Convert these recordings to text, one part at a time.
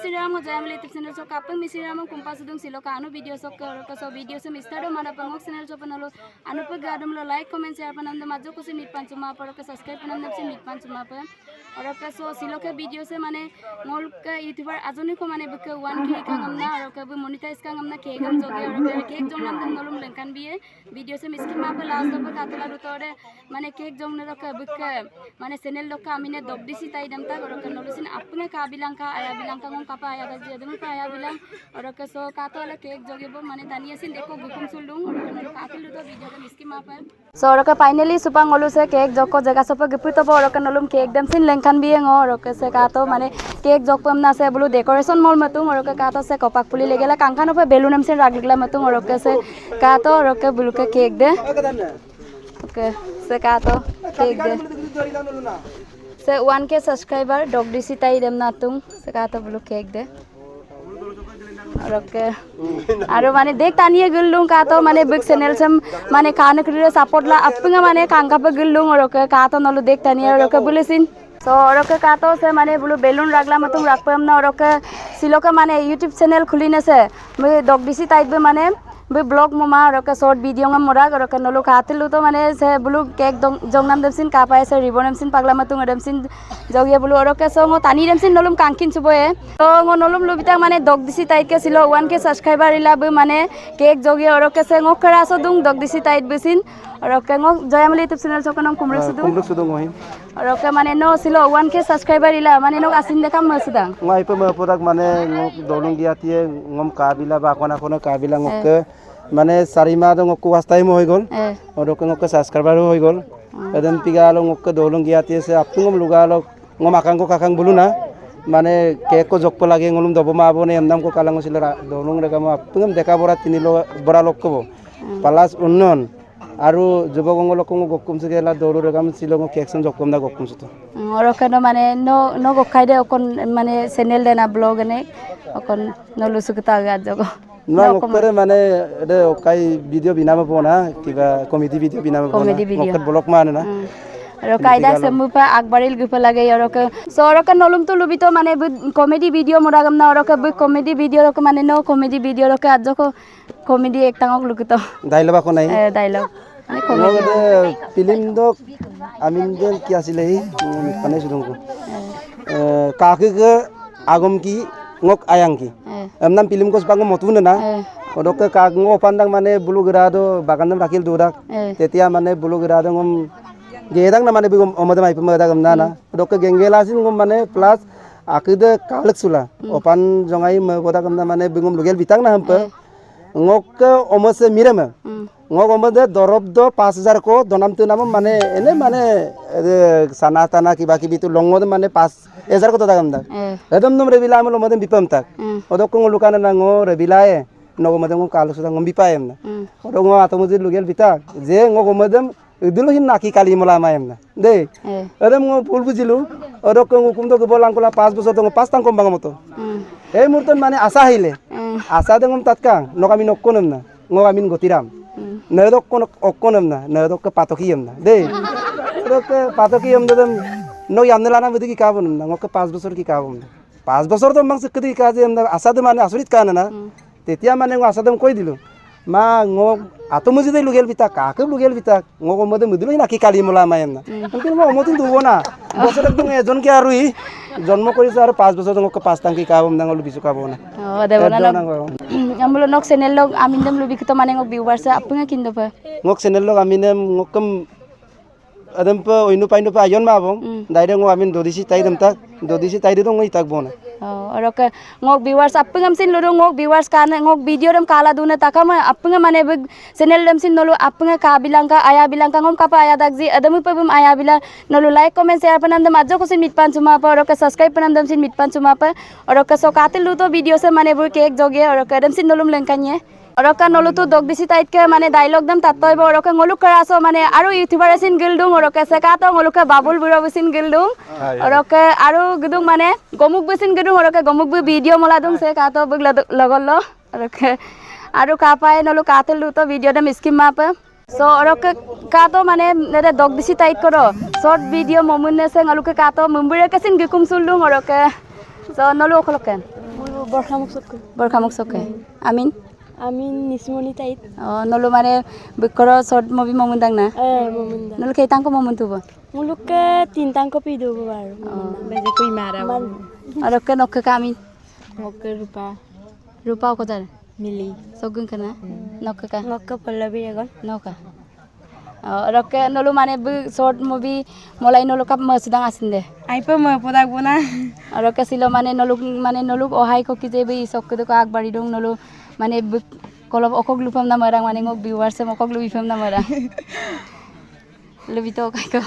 Hello Mr. Ram, jaya mali tip channel so kapang Mr. Ram kumpa sudung silo ka anu video so ka ka so video so Mr. Ram mana pangok channel so panalo anu pa gadam lo like comment share pananda majo ko se mit pan chuma par ka subscribe pananda se mit pan chuma pa और का सो सिलो के video से माने मोल का YouTuber आजनी को माने बक one के का गमना और का बे मोनेटाइज का गमना के गम जोगे और का केक जोम नाम दम नलुम लंकन बिए वीडियो से मिस्की मा पे लास्ट दब कातला रुतोरे माने केक जोम ने रका बक माने चैनल लोग का आमिने दबदिसी ताई दम ता और का नलुसिन अपने का बिलां का आया बिलां ಕಪಾಯಾದ ಅದನ್ನು ಪಾಯಾಗಿಲ್ಲ ಅವರಕ್ಕೆ ಸೊ ಕಾತೋಲ ಕೇಕ್ ಜೋಗಿಬು ಮನೆ ತನಿಯಸಿನ್ ದೇಕೋ ಗುಕುಂ ಸುಳ್ಳು ಕಾತಿಲ್ದು ತೋ ವಿಜಯದ ಮಿಸ್ಕಿ ಮಾಪ ಸೊ ಅವರಕ್ಕೆ ಫೈನಲಿ ಸುಪಾಂಗ್ ಒಲು ಸೆ ಕೇಕ್ ಜೋಕೋ ಜಗಾ ಸೊಪ್ಪ ಗಿಪ್ರಿ ತಬ ಅವರಕ್ಕೆ ನಲುಮ್ ಕೇಕ್ ದಮ್ ಸಿನ್ ಲೆಂಕನ್ ಬಿಯಂಗ ಅವರಕ್ಕೆ ಸೆ ಕಾತೋ ಮನೆ ಕೇಕ್ ಜೋಕೋ ನಾ ಸೆ ಬಲು ಡೆಕೋರೇಷನ್ ಮಲ್ ಮತುಂ ಅವರಕ್ಕೆ ಕಾತೋ ಸೆ ಕಪಾಕ್ ಪುಲಿ ಲೆಗೆಲ ಕಾಂಕಾನ ಪೆ ಬೆಲೂನ್ ಎಮ್ ಸಿನ್ ರಾಗ್ಲಿಗ್ಲ ಮತುಂ ಅವರಕ್ಕೆ ಸೆ ಕಾತೋ ಅವರಕ್ಕೆ ಬುಲುಕೆ ಕೇಕ್ ದೆ ಓಕೆ ಸೆ ಕಾತೋ ಕೇಕ್ ದೆ 1k subscriber, dog dc tai dem na tung. Se ka to bulu cake de. ওরকে আর মানে দেখ টানিয়ে গেলুম কা তো মানে বিগ চ্যানেল সেম মানে কান করে সাপোর্ট লা আপঙ্গা মানে কাঙ্কা পে গেলুম ওরকে কা তো নলু দেখ টানিয়ে ওরকে বলেছিন তো ওরকে কা তো সে মানে বলু বেলুন রাখলা মতন রাখপাম না ওরকে সিলোকে মানে ইউটিউব চ্যানেল খুলি নেছে ডগ দিছি তাইত মানে बै ब्लॉग ममा रके शॉर्ट वीडियो में मोरा रके नलो खातिलु तो माने से बुलु केक जंगनाम देमसिन का पाए से रिबन एमसिन पागला मतुं देमसिन जगिया बुलु रके सो ngo tani देमसिन नलुम कांकिन सुबोए तो ngo नलुम लुबिता माने दग दिसि ताइट के सिलो 1 के सब्सक्राइबर इला बे माने केक जगिया रके से ngo खरा सो दुं दग दिसि ताइट basin rokang joyamli youtube channel sokan om kumruk sudu kumruk sudu ngoi roka mane no silo 1k subscriber ila mane no asin dekam masudang ngai pe podak mane ngok dolung dia tie ngom kabila ba kona kona kabila ngok mane sarima dong ngok was time hoi gol roka ngok subscriber hoi gol এদিন পিগালো ngok dolung dia tie se apungom lugalo ngom akang ko kakang buluna মানে কেকো জকপো লাগে গলুম দব মা আবো এমদাম কো কালাঙ্গ ছিল দলুং রেগা মা দেখাবরা তিনি বড়া লক্ষ্য প্লাস উন্নয়ন আৰু যুৱকসকলকো গকুমছো গেলা দৌৰৰ কাম শ্বিলঙক কেকচোন জকম দা গকুমছোতো অৰকানো মানে ন ন গকাই দে অকন মানে চেনেল দেনা ব্লগ এনে অকন নলুচুকতা গাত জগ। নকৰে মানে এদে অকাই ভিডিঅ' বিনাব পোৱা না কিবা কমেডি ভিডিঅ' বিনাব পোৱা না ব্লগ মানে না। আৰু কাইদা চেমুপা আগবাঢ়িল গৈ লাগে অৰকে চ' অৰকে নলুমটো লুবিতো মানে কমেডি ভিডিঅ' মোৰ আগাম না অৰকে কমেডি ভিডিঅ' ৰকে মানে ন কমেডি ভিডিঅ' ৰকে আজক কমেডি এক টাঙক লুকিত। ডাইলগ আকৌ নাই ডাইলগ ফিল্ম দক আমি কি মানে সুদংকো কাকে আগম কি ngok ayang ki eh emnam film kos bango motun na eh odokke kag ngo pandang mane bulu gerado bagandam rakil durak eh তেতিয়া মানে বুলু গিৰাদ ngom gedang na mane bigom omada mai pemada gam nana dokke gengelasin ngom mane plus akide kalek sula opan jongai me boda gam na mane bigom lugel bitang na hampe ngok omase mirema mm ngok omade dorob do 5000 ko donam tu nam mane ene mane ede sana tana kiba kibi tu longod mane 5000 ko to dagam da eh edam nom rebila amlo modem bipam tak mm odok ngol lukana na ngo rebilae nogo modem ngom kalek sula ngom bipayem na mm Orang ngomong atau mesti lugel bita, je ngomong madam, dulu hin naki kali mula mayam na, deh. eh Ada ngomong pul bujilu, orang kau hukum tu kebolang kula pas besar tu pas tangkom bang moto. mm Eh mm mm okkonem na, nedok ke patokiyem na, deh. Nedok ke patokiyem tu dem, no yamne lana budi ki kabun na, ngok ke pas besar ki kabun na. Pas besar tu mang sekedi kaje na, asa tu mana asurit kana na. তেতিয়া মানে আসাদম কৈ দিলো মা ঙ আতো মজিদে লুগেল বিতা কাকে লুগেল বিতা ঙক মদে মদিলো নাকি কালি মলা মায়েন না কিন্তু মই অমতিন দুব না বছর একদম এজন কে আরুই জন্ম কৰিছো আৰু পাঁচ বছৰ তোমাক পাঁচ টাংকি কাব দাঙ লুবিছো কাব না অ দেব না আমলো নক চেনেল লগ আমি দেম লুবিকত মানে ঙক বিউবারছে আপুং কিন্দব ঙক চেনেল লগ আমি নেম ঙক আদম প অইনু পাইনু পাইজন মা আবং দাইরে ঙ আমি দদিছি তাই দেম তা দদিছি তাই দে তো ঙই থাকব orok ngok viewers apengam sin luru ngok viewers kana ngok video dam kala duna takama apenga mane beg channel dam sin nolu apenga ka bilang ka aya bilang ka ngom kapa aya dagji adamu pabum aya bila nolu like comment share panandam ajo ko sin mitpan chuma pa orok subscribe panandam sin mitpan chuma pa orok so katil lu to video se mane bur cake joge orok dam sin nolum lengkanye ওরকা নলুতো দগ দিছি তাইতকে মানে dialogue দাম তাত তইব ওরকা ngoluk karaso মানে আৰু YouTuber আছিন গিলদুং ওরকা সেকাতো ngoluk বাবুল বুড়ো বসিন গিলদুং ওরকা আৰু গিদুং মানে গমুক বসিন গিদুং ওরকা গমুক বি ভিডিও মলাদুং সে কাতো বগ লগল ওরকা আৰু কাপাই নলু কাতেল দুতো ভিডিও দাম স্কিম মাপ। so ওরকা কাতো মানে নেরে দগ দিছি তাইত করো শর্ট ভিডিও মমুনে সে ngoluk কাতো মুম্বুরে কাছিন গিকুম সুলদুং ওরকা so নলু অখলকেন বৰষামুখ চকু বৰখামুক চকে আমিন। আমি নিচমণি তাইত Oh, nolo mare bikoro short movie momundang na. এ মমুন্দা Nolo kay tangko momuntubo. মোলোকে তিনটাং কপি দিব বাৰু বেজে কই ke nok ka amin. মকে ৰূপা Rupa ko tar. মিলি Sogun kana. Nok ka. মকে Pallavi এগন ke nolo mane bu short movie molai nolo kap masudang asin de. আইপা মই পদাকব না Aro ke silo mane nolo mane nolo ohai ko kije bi sok ko ko agbari dong nolo mane kolop okok lupam na marang mane ngok viewers sem okok lupam na marang. Lebih to kay ko.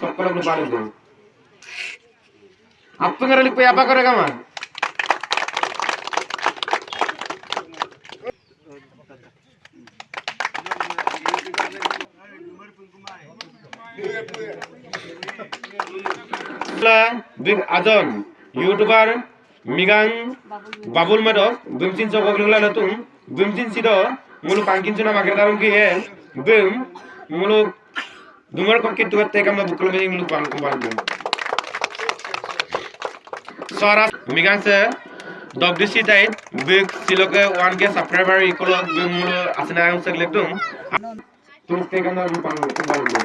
সকলক পানি দেব আপনারা লিখবে আপা করে কামা big adon youtuber মিগাং বাবুল মাদক দুমচিন চকগুলা নতুন দুমচিন সিদ মুলু পাঙ্কিন চুনা মাকে দারুণ কি এম দুম মুলু দুমার কক্কি তুগার থেকে আমরা বুকল মেজিং মুলু পান কুমার দুম সরা মিগাং সে ডব্লিউসি টাইট বিগ সিলকে ওয়ান কে সাবস্ক্রাইবার ইকল দুম মুলু আসনা আম সে লেখতুম তুগ থেকে আমরা পান কুমার দুম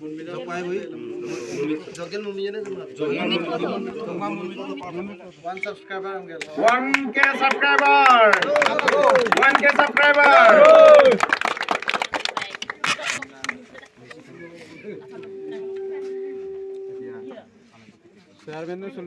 বম দে One K subscriber! One K subscriber! Sok gelak dom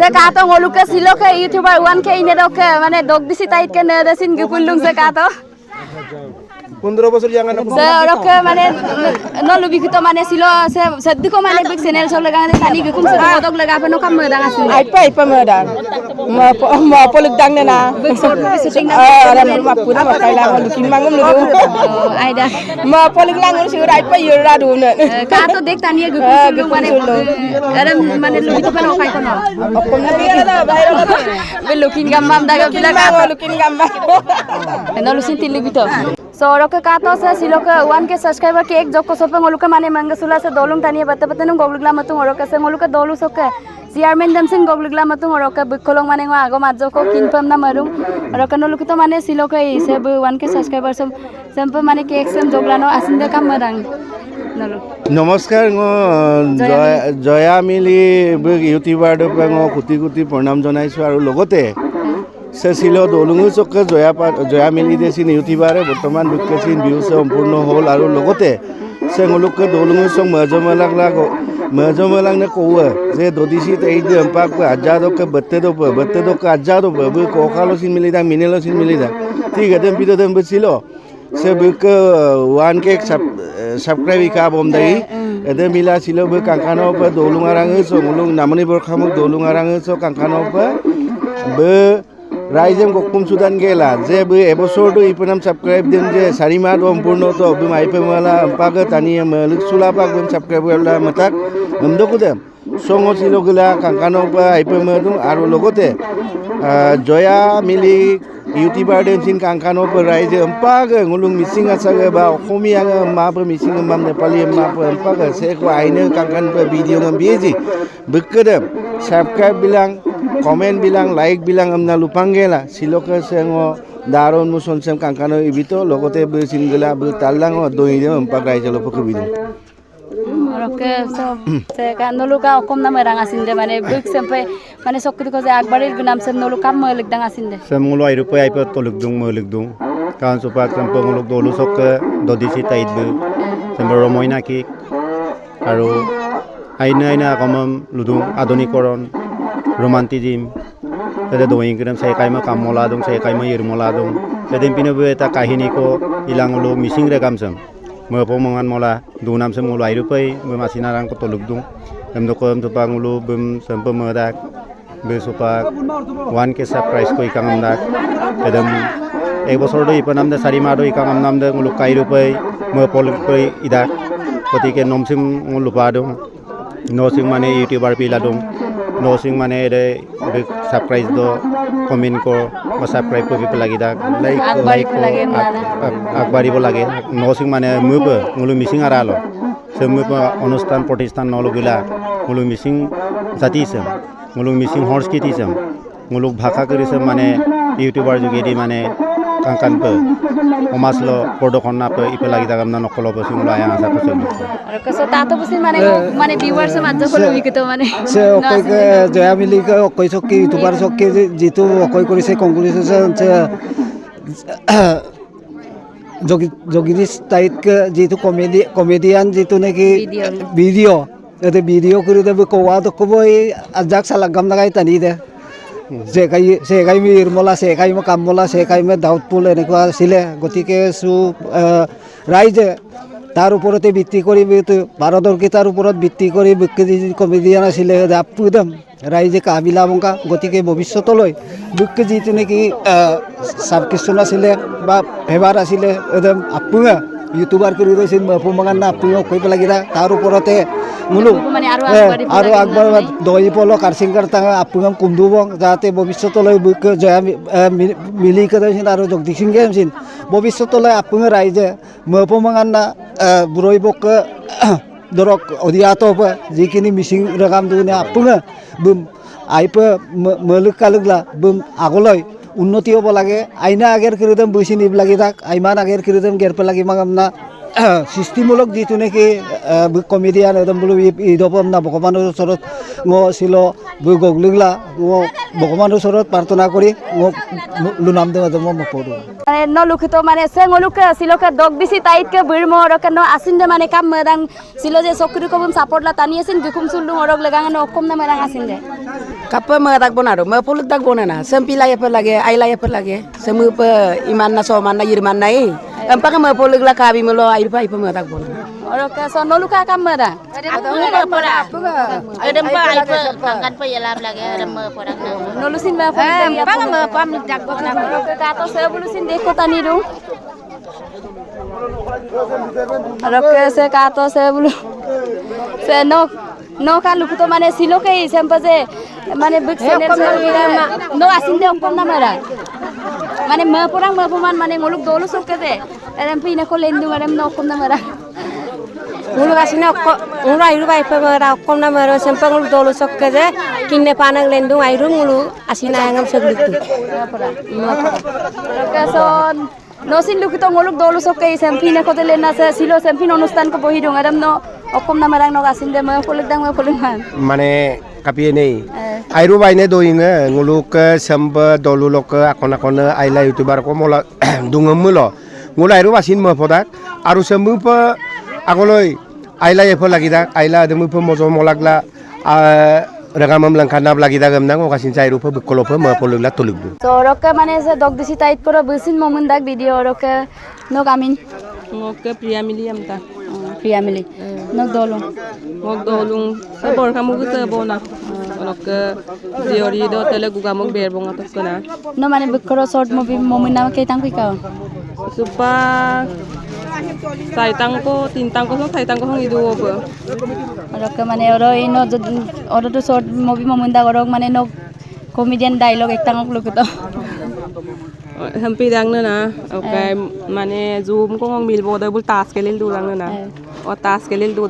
culik dia. Se kato ngoluke siloke ke ine doke মানে disi tait ke nere sin gupulung se kato. পনেরো বছর jangan Se oroke মানে kito মানে silo se sediko মানে channel sok lega ngani tani gukum se dog lega apa no kam medang asin. আইপা আইপা মেডান ম পলিক দাং না. আরে মা পুরা মাকাইলা লুকিন মাঙ্গম লুগু Oh, Aida. ম পলিক লাঙ্গর সিউর আইপা ইউরা দুনে Kato dek tani gukum sulung মানে Ada মানে to kan okai kono. অকম না বিগলা বাইরে gamam daga bila kato. লুকিন lusin tilu gitu. So kato one ke subscriber ke ek jokko sope ngoluke mane manga sula se dolung tani bata bata nung goglugla matung oroke se ngoluke dolu soke. Chairman dam sin goglugla matung oroke bikkolong mane ngo ago majjo ko kinpam na marung. Oroke noluke to mane siloke i se bu one ke subscriber som sempe mane ke exam joglano asinde kam marang. Nolu. নমস্কাৰ মই জয়া মিলি ইউটিউবাৰটোৰ মই কোটি কোটি প্ৰণাম জনাইছোঁ আৰু লগতে চেছিল দলুঙু চকে জয়া জয়া মিলি দেচিন ইউটিউবাৰে বৰ্তমান বিকেচিন বিহু সম্পূৰ্ণ হ'ল আৰু লগতে চেঙলুকে দলুঙু চক মজমেলাক লাগ মজমেলাকনে যে দদিছি এই এম্পাক আজাদকে বত্তে দোপ বত্তে দোকে আজাদ ব ককালো চিন মিলি দা মিনেলো চিন মিলি দা ঠিক আছে পিতো দেম ছিল se bu ke wan ke sub subscribe ka bom dai ede mila silo bu kangkano pe dolung arang so ngulung namani bor khamuk dolung arang so kangkano pe be রাইজেম গকুম সুদান গেলা যে বে এবছৰটো ইপনাম সাবস্ক্রাইব দিম যে চাৰি মাহ সম্পূৰ্ণ তো অবি মাইপে মালা পাগ তানি মলিক চুলা পাক দিম সাবস্ক্রাইব গেলা মাতাক নমদকু দেম সং ছিল গেলা কাংকানো পা আইপে মদুম আৰু লগতে জয়া মিলি ইউটিউবাৰ দেমচিন কাংকানো পা ৰাইজে অম্পাগ ngulung মিচিং আছাগে বা অসমীয়া মাপে মিচিং মাম নেপালী মাপে অম্পাগ সেকো আইনে ভিডিঅ' ngam বিজি। bekkedem subscribe bilang komen bilang like bilang amna lupanggela siloke sengo daron muson sem kangkano ibito logote be singela be talango doide empak rai jalo pokebidum ওরকে সব সে নলুকা অকম নামে রাং আসিন্দে মানে বুক সেম্পে মানে চকুদি কজে আগবাড়ির গুনাম সেম নলু কাম ময়লিক দাং আসিন্দে Semulu ay rupa ay pa tulog dung mulig dung. Kan supak sempo ngulog dolu sok ke dodisi tait bu. Sempo romoy na ki. Aru aina aina komam ৰোমান্তিজিম তাতে দহিগ্ৰাম চাইকাইম কামলা দং চাইকাইম ইৰমলা দং সেইদিন পিনে বৈ এটা কাহিনী কওঁ ইলাং ওলো মিচিং ৰেগামচম মই অপ মঙান মলা দু নাম চাম ওলো আইৰু পাই মই মাচি নাৰাং তলুক দং এমদ কম চপাং ওলো বম চম্প মাক বে চপাক ওৱান কেচা প্ৰাইজ কৈ কাম দাক একদম এক বছৰতো ইপা নাম দে চাৰি মাহতো ইকাম নাম দে ওলো কাইৰু পাই মই অপল কৰি ইদাক গতিকে নম চিম লোপা দিওঁ ন চিম মানে ইউটিউবাৰ পিলা দিওঁ নচিং মানে এদে ছাবস্ক্ৰাইব দ কমেণ্ট কৰ বা ছাবস্ক্ৰাইব কৰি পেলাই ইদাক লাইক লাইক আগবাঢ়িব লাগে নচিং মানে। মোলো মিচিং আৰু আলো। অনুষ্ঠান প্ৰতিষ্ঠান নলগিলা মোলো মিচিং জাতি চাম মোলো মিচিং সংস্কৃতি চাম মোলোক ভাষা কৰিছে মানে ইউটিউবাৰ যোগেদি মানে কাংকানপে সমাজলো প্ৰদৰ্শন নাপে ইপে লাগি থাকা মানে নকল পচি মোলো আয়া আশা বুঝি মানে মানে ভিউয়ার্স মাঝে হলো উইকে তো মানে। সে অকৈকে জয়া মিলিকে অকৈ চকী ইউটিউবাৰ চকী যি- যিটো অকৈ কৰিছে কংগ্ৰেছন জগিদিছ টাইতকে যিটো কমেডি কমেডিয়ান যিটো নেকি ভিডিঅ' এতিয়া ভিডিঅ' কৰি দেব কোৱাটো ক'ব এই আজাক চালাক গাম নাগাই টানি দে। জেগাই মি ইৰমলা চেকাই মই কামলা চেকাই মই ডাউটফুল এনেকুৱা আছিলে। গতিকে চো ৰাইজে তাৰ ওপৰতে ভিত্তি কৰি পাৰদৰ্শিতাৰ ওপৰত ভিত্তি কৰি কমেডিয়ান আছিলে আপু একদম ৰাইজে কাবিলা বংকা। গতিকে ভৱিষ্যতলৈ যিটো নেকি ছাবস্ক্ৰিপশ্যন আছিলে বা ফেভাৰ আছিলে একদম আপুঙা ইউটিউবাৰ কৰি ৰৈছিল মহফুমাগান না আপুঙক কৈ পেলাই কিনা তাৰ ওপৰতে মোলো মানে আৰু আৰু লাগে আগবাঢ়িব দহি পল কাৰ্চিং কাৰ্তাঙা আপুঙাম কুমদুবং যাতে ভৱিষ্যতলৈ জয়া মিলি কেদাইছিল আৰু জগদীশ সিংহে হৈছিল। ভৱিষ্যতলৈ আপুঙে ৰাইজে মহফুমাগান না বুৰৈ ধৰক অধিয়াত হ'ব যিখিনি মিচিং ৰেগাম দুনে আপুঙে বুম আইপে মলুক কালুকলা বুম আগলৈ উন্নতি হ'ব লাগে। আইনা আগেৰ কিৰিদম বুঝি নিব লাগি থাক। আইমান আগেৰ কিৰিদম গেৰ পেলাগি মাগাম সৃষ্টিমূলক যিটো নেকি কমেডিয়ান একদম বোলো ঈদপম না ভগৱানৰ ওচৰত ছিল গগলিগলা ঙ ভগৱানৰ ওচৰত প্ৰাৰ্থনা কৰি ঙ লুনাম দেৱা মই মপৰো মানে নলুক তো মানে সে ngoluk siloke dog bisi tait ke birmo orok no asinde মানে kam medang silo je sokri ko bum support la tani asin dukum sulung orok legang no okom na merang asinde Kapa mga takbo na ro, mga pulot takbo na na. Sempi laya pa lagi, ay laya pa lagi. Semu pa iman na soman na yirman na eh. Ang paka mga pulot la Ada pa yalam lagi ada nolusin ba Pang pam dak bok na. ka to bulusin se ka to bulu se no kan luk to মানে sempa je মানে channel no asinde okom na merang মানে মে পরাং মে পমান মানে ngoluk dolu sokke de eram pina ko lendu eram no kom na merang Ngulu kasih ko ngulu airu bai pe bara kom na mero sempa ngulu dolu sokke je kinne panang lendung airu ngulu asina ngam seglik tu. Kason no sin luk to ngoluk dolu sokke sempi na ko de lena se silo sempi অনুষ্ঠান ko bohi dong eram no okom na merang no kasin de me kulik dang me kulik man মানে কাপিয়ে নেই Eh. আইরু বাইনে দইনে nguluk sembe dolulok akon akon aila youtuber ko mola dungem mulo ngula airu basin mo podak aru efo lagi dak aila demu pe mojo molakla regamam langkanab lagi dak emnang okasin cairu pe bekolo pe mo polugla tulugdu তো ওরকে মানে যে দগ দিছি tight করে বসিন মমন দাগ video Nok amin. ngok ke pria mili am ta Priya mili. Nok dolung. ngok dolung se bor kamu ke se bona onok ke diori do tele guga mok ber bonga tok kana No mane bukro short movie momin nama kay tang kikaw. supa sai tang ko tin tang ko sai tang ko hang idu obo Orok ke mane oro ino oro to short movie momin da orok mane nok comedian dialogue ek tang luk to. hampi dang na na okay mane zoom ko ngong milbo da bul task ke lil du dang na na o task ke lil du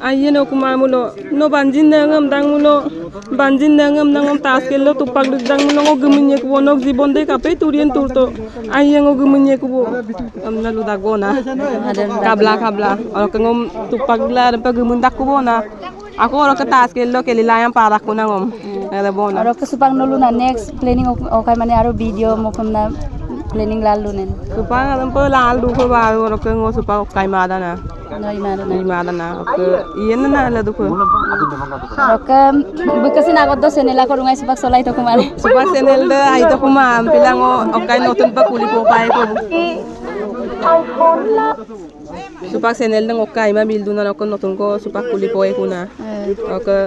ayeno kumamulo. No banjin nangam dangmulo banjin nangam nangam taskelo tupak dangmulo ngo gumunye kubo. Nok jibon de kape turien turto. Ayengo gumunye kubo. Amna luda gona kabla kabla. Or kangom tupak la pa gumundak kubo na ako or ka taskelo kelilayam para ko nangom ada bona or ka supang nulu na next planning okay mane aro video mo kumna planning lalunen. Supang alam pa lalu ko ba or ka ngo supang kay mada na Na la du ko Orok ke bukasin agad do senela ko rungay supak solay to kumare. supang senel de ay to kuma pilang o okay notun pa kuli po pa ko supang senel de okay ma bildu na ko notun ko supang kuli po ko na oke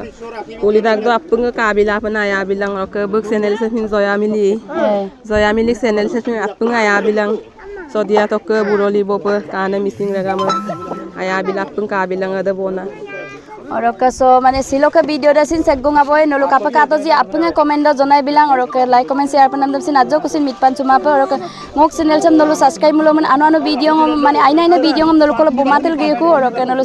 kuli dag do apung ka kabila pa na ya bilang oke buk senel sa min zoya mili Eh. zoya mili senel sa min apung ya bilang so dia to ke buroli bo pa kana missing raga mo aya bilang apung ka bilang ada bona so mane silo ke video da sin seggung aboy nulu kapa kato ji apunga comment da jonai bilang orok ke like comment share panam dam sin ajo kusin mitpan cuma apa orok ke ngok channel sam nulu subscribe mulo man anu anu video ngom mane aina aina video ngom nulu kolo bumatil giku orok ke nulu